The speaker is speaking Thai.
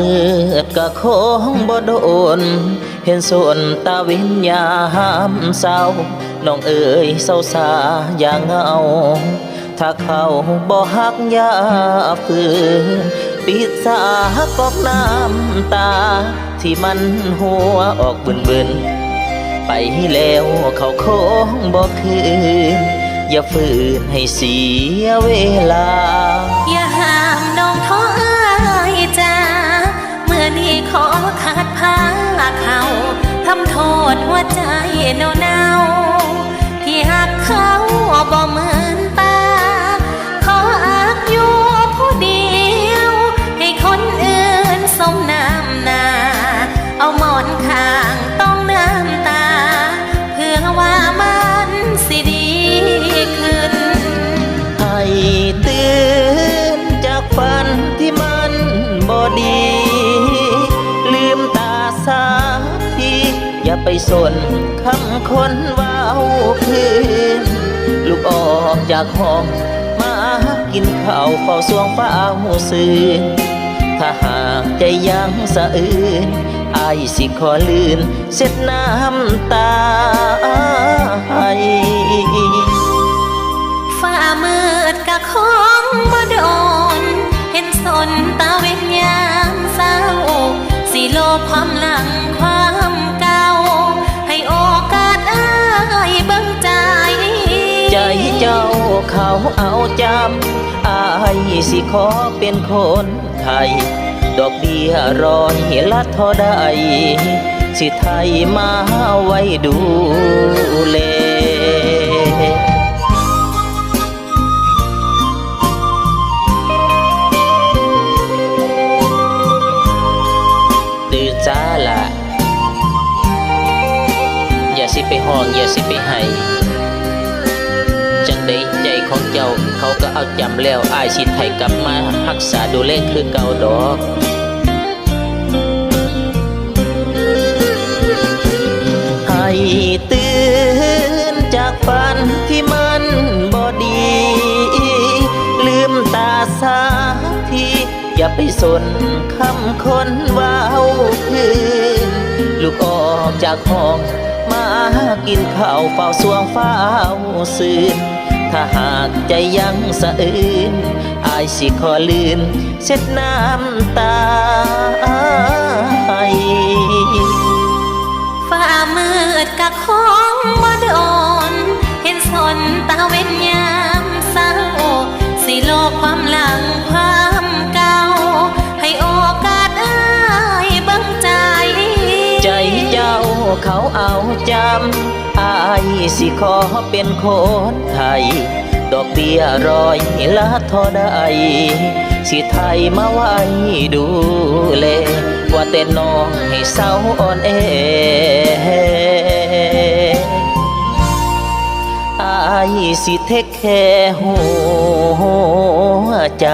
มืดก็คงบ่โดน เห็นส่วนตาวิญญาหามเศร้าน้องเอ๋ยเศร้าสาอย่าเงา ถ้าเขาบ่ฮักยาฝืนปิดสากอกน้ำตา ที่มันหัวออกบึนบึนไปแล้วเขาคงบ่คืน อย่าฝืนให้เสียเวลา อย่าห้ามน้องท้อ ตื่นจากฝันที่มันบ่ดี ลืมตาสาทีอย่าไปสนคำคนเว้าพื้นลูกออกจากห้องมากินข้าวเฝ้าสวงฟ้าหูซื่นถ้าหากใจยังสะอื้นอายสิขอลื่นเส็ดน้ำตา ความหลังความเก่า ให้โอกาสอ้ายเบิ่งใจ ใจเจ้าเขาเอาจำอายสิขอเป็นคนไทย ดอกเบี้ยร้อยละเท่าใดสิไทยมาไว้ดูแล สิไปห้องอย่าสิไปให้ จังได้ใจของเจ้าเขาก็เอาจำแล้วอายสิไทยกลับมารักษาดูแลคือเก่าดอกให้ตื่นจากฝันที่มันบ่ดี ลืมตาสาทีอย่าไปสนคำคนว้าพื้นลูกออกจากห้อง กินข้าวเฝ้าสวงฟ้าวซื่นถ้าหากใจยังสะอื้นอายสิขอลื่นเช็ดน้ำตาให้ฝ่ามืดกะคงบ่โดนเห็นสนตาเว้นยามเศร้าสิโลความ จำอายสิขอเป็นคนไทย ดอกเบี้ยร้อยละท่าใดสิไทยมาไว้ดูแลว่าแต่น้องให้เศร้าอ่อนแออายสิเทคแค่หัวใจ